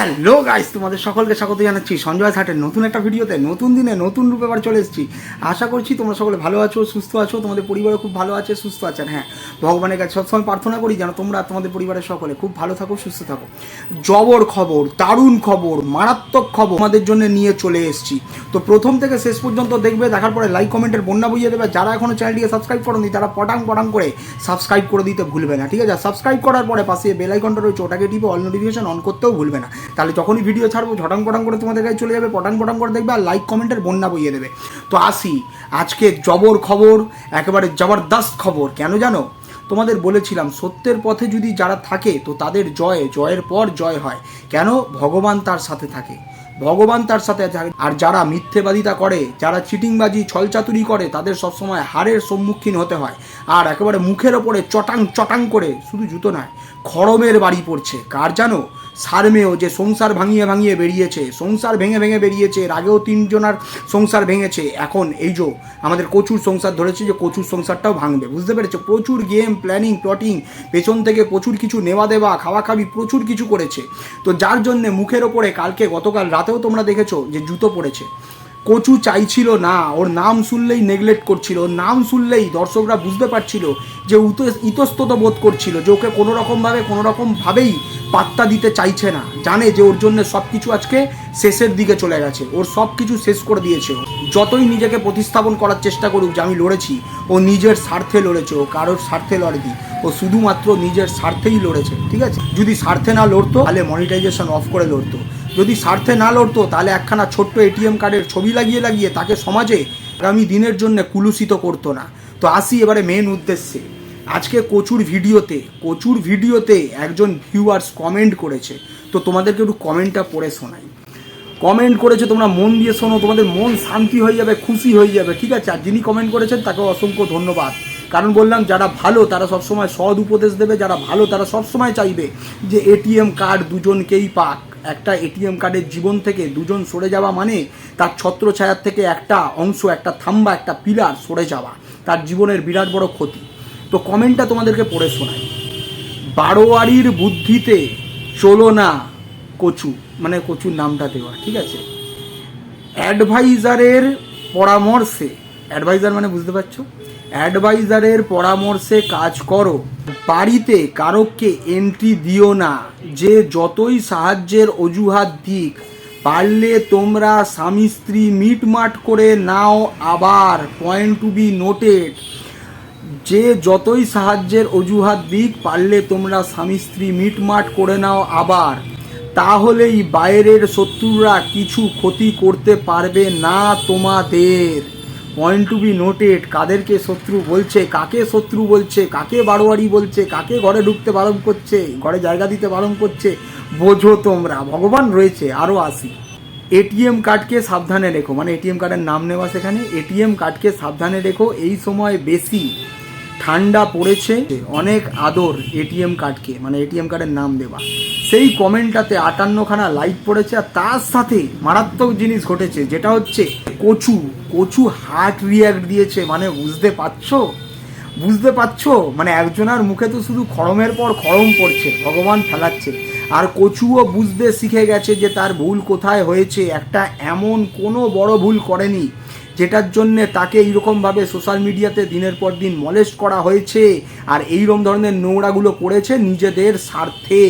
Hello guys, তোমাদের সকলকে স্বাগত জানাচ্ছি। সঞ্জয় থাটের নতুন একটা ভিডিওতে, নতুন দিনে নতুন রূপে আবার চলে এসেছি। আশা করছি তোমরা সকলে ভালো আছো, সুস্থ আছো, তোমাদের পরিবারও খুব ভালো আছে, সুস্থ আছেন হ্যাঁ। ভগবানের কাছে সবসময় প্রার্থনা করি যেন তোমরা তোমাদের পরিবারের সকলে খুব ভালো থাকো, সুস্থ থাকো। জবর খবর, দারুণ খবর, মারাত্মক খবর আমাদের জন্য নিয়ে চলে এসেছি। তো প্রথম থেকে শেষ পর্যন্ত দেখবে, দেখার পরে লাইক কমেন্টের বন্যা বুঝিয়ে দেবে। যারা এখনও চ্যানেলটিকে সাবস্ক্রাইব করনি, তারা পটাং পটাং করে সাবস্ক্রাইব করে দিতে ভুলবে না, ঠিক আছে? সাবস্ক্রাইব করার পরে পাশে বেল আইকনটা রয়েছে, ওটাকে টিপে অল নোটিফিকেশন অন করতেও ভুলবে না। তাহলে যখনই ভিডিও ছাড়বো, ঝটাং পটাং করে তোমাদের কাছে চলে যাবে, পটাং পটাং করে দেখবে আর লাইক কমেন্টের বন্যা বইয়ে দেবে। তো আসি, আজকে জবর খবর, একেবারে জবরদস্ত খবর। কেন জানো? তোমাদের বলেছিলাম, সত্যের পথে যদি যারা থাকে, তো তাদের জয়, জয়ের পর জয় হয়। কেন? ভগবান তার সাথে থাকে। ভগবান তার সাথে থাকে আর যারা মিথ্যেবাদিতা করে, যারা চিটিংবাজি, ছলচাতুরি করে, তাদের সবসময় হারের সম্মুখীন হতে হয়। আর একেবারে মুখের ওপরে চটাং চটাং করে শুধু জুতো নয়, খড়মের বাড়ি পড়ছে। কার জানো? সারমেও যে সংসার ভাঙিয়ে ভাঙিয়ে বেরিয়েছে, সংসার ভেঙে ভেঙে বেরিয়েছে এর আগেও তিনজনার সংসার ভেঙেছে। এখন এই যে আমাদের কচুর সংসার ধরেছে যে কচুর সংসারটাও ভাঙবে। বুঝতে পেরেছ? প্রচুর গেম প্ল্যানিং প্লটিং পেছন থেকে প্রচুর কিছু নেওয়া দেওয়া, খাওয়া খাবি, প্রচুর কিছু করেছে। তো যার জন্যে মুখের ওপরে কালকে গতকাল রাতেও তোমরা দেখেছ যে জুতো পড়েছে। কচু চাইছিল না, ওর নাম শুনলেই নেগলেক্ট করছিল, ওর নাম শুনলেই দর্শকরা বুঝতে পারছিল যে ইতস্তত বোধ করছিল, যে ওকে কোনো রকমভাবে কোনো রকমভাবেই পাত্তা দিতে চাইছে না। জানে যে ওর জন্য সব কিছু আজকে শেষের দিকে চলে গেছে, ওর সব কিছু শেষ করে দিয়েছে যতই নিজেকে প্রতিস্থাপন করার চেষ্টা করুক, যে আমি লড়েছি, ও নিজের স্বার্থে লড়েছে, ও কারোর স্বার্থে লড়েনি, ও শুধুমাত্র নিজের স্বার্থেই লড়েছে, ঠিক আছে? যদি স্বার্থে না লড়তো, তাহলে মনিটাইজেশন অফ করে লড়তো। যদি স্বার্থে না লড়তো, তাহলে একখানা ছোট্ট এটিএম কার্ডের ছবি লাগিয়ে লাগিয়ে তাকে সমাজে আগামী দিনের জন্য কুলুষিত করতো না। তো আসি এবারে মেন উদ্দেশ্যে। আজকে কচুর ভিডিওতে কচুর ভিডিওতে একজন ভিউয়ার্স কমেন্ট করেছে। তো তোমাদেরকে একটু কমেন্টটা পড়ে শোনাই। কমেন্ট করেছে, তোমরা মন দিয়ে শোনো, তোমাদের মন শান্তি হয়ে যাবে, খুশি হয়ে যাবে, ঠিক আছে? আর যিনি কমেন্ট করেছেন, তাকে অসংখ্য ধন্যবাদ। কারণ বললাম, যারা ভালো, তারা সবসময় সৎ উপদেশ দেবে, যারা ভালো, তারা সবসময় চাইবে যে এটিএম কার্ড দুজনকেই পাক। একটা এটিএম কার্ডের জীবন থেকে দুজন সরে যাওয়া মানে তার ছত্রছায়ার থেকে একটা অংশ, একটা থাম্বা, একটা পিলার সরে যাওয়া। তার জীবনের বিরাট বড় ক্ষতি। তো কমেন্টটা তোমাদেরকে পড়ে শোনাই। বারোয়ারির বুদ্ধিতে চলো না কচু মানে কচুর নামটা দেওয়া, ঠিক আছে? অ্যাডভাইজারের পরামর্শে, অ্যাডভাইজার মানে বুঝতে পারছ? অ্যাডভাইজারের পরামর্শে কাজ করো। বাড়িতে কারোকে এন্ট্রি দিও না। যে যতই সাহায্যের অজুহাত দিক, পারলে তোমরা স্বামী স্ত্রী মিটমাট করে নাও আবার পয়েন্ট টু বি নোটেড যে যতই সাহায্যের অজুহাত দিক, পারলে তোমরা স্বামী স্ত্রী মিটমাট করে নাও আবার। তাহলেই বাইরের শত্রুরা কিছু ক্ষতি করতে পারবে না তোমাদের। পয়েন্ট টু বি নোটেড কাদেরকে শত্রু বলছে, কাকে শত্রু বলছে, কাকে বারোয়ারি বলছে, কাকে ঘরে ঢুকতে বারণ করছে, ঘরে জায়গা দিতে বারণ করছে, বোঝো তোমরা, ভগবান রয়েছে আরও আসি। এটিএম কার্ডকে সাবধানে রেখো মানে এটিএম কার্ডের নাম নেওয়া সেখানে, এটিএম কার্ডকে সাবধানে রেখো, এই সময় বেশি ঠান্ডা পড়েছে, অনেক আদর এটিএম কার্ডকে মানে এটিএম কার্ডের নাম দেওয়া। সেই কমেন্টটাতে আটান্নখানা লাইক পড়েছে, আর তার সাথে মারাত্মক জিনিস ঘটেছে, যেটা হচ্ছে কচু কচু হার্ট রিয়াক্ট দিয়েছে মানে বুঝতে পারছ? বুঝতে পারছ? মানে একজনের মুখে তো শুধু খড়মের পর খড়ম পড়ছে, ভগবান ফেলাচ্ছে আর কচুও বুঝতে শিখে গেছে যে তার ভুল কোথায় হয়েছে, একটা এমন কোনো বড় ভুল করেনি। যেটার জন্যে তাকে এইরকমভাবে সোশ্যাল মিডিয়াতে দিনের পর দিন মলেস্ট করা হয়েছে আর এইরকম ধরনের নোংরাগুলো করেছে নিজেদের স্বার্থে।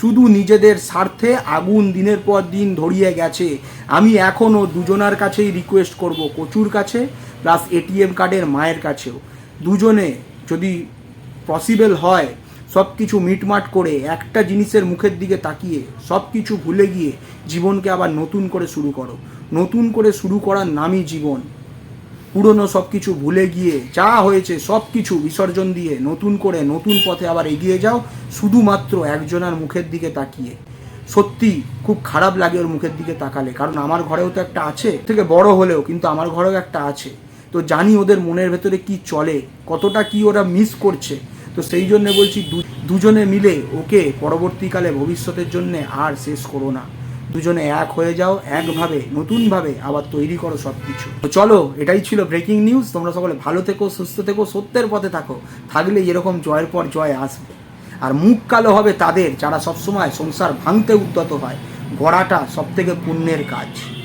শুধু নিজেদের স্বার্থে আগুন দিনের পর দিন ধরিয়ে গেছে। আমি এখনও দুজনার কাছেই রিকোয়েস্ট করব, কচুর কাছে প্লাস এটিএম কার্ডের মায়ের কাছেও। দুজনে যদি পসিবল হয় সব কিছু মিটমাট করে, একটা জিনিসের মুখের দিকে তাকিয়ে সব কিছু ভুলে গিয়ে জীবনকে আবার নতুন করে শুরু করো। নতুন করে শুরু করার নামই জীবন। পুরনো সব কিছু ভুলে গিয়ে, যা হয়েছে সব কিছু বিসর্জন দিয়ে নতুন করে নতুন পথে আবার এগিয়ে যাও, শুধুমাত্র একজনের মুখের দিকে তাকিয়ে। সত্যি খুব খারাপ লাগে ওর মুখের দিকে তাকালে, কারণ আমার ঘরেও তো একটা আছে। থেকে বড় হলেও কিন্তু আমার ঘরেও একটা আছে। তো জানি ওদের মনের ভেতরে কি চলে, কতটা কি ওরা মিস করছে। তো সেই জন্য বলছি দুজনে মিলে ওকে পরবর্তীকালে ভবিষ্যতের জন্য আর শেষ করো না। দুজনে এক হয়ে যাও, একভাবে, নতুনভাবে আবার তৈরি করো সব কিছু তো চলো, এটাই ছিল ব্রেকিং নিউজ তোমরা সকলে ভালো থেকো, সুস্থ থেকো, সত্যের পথে থাকো। থাকলে এরকম জয়ের পর জয় আসবে। আর মুখ কালো হবে তাদের, যারা সবসময় সংসার ভাঙতে উদ্যত হয়। গড়াটা সব থেকে পুণ্যের কাজ।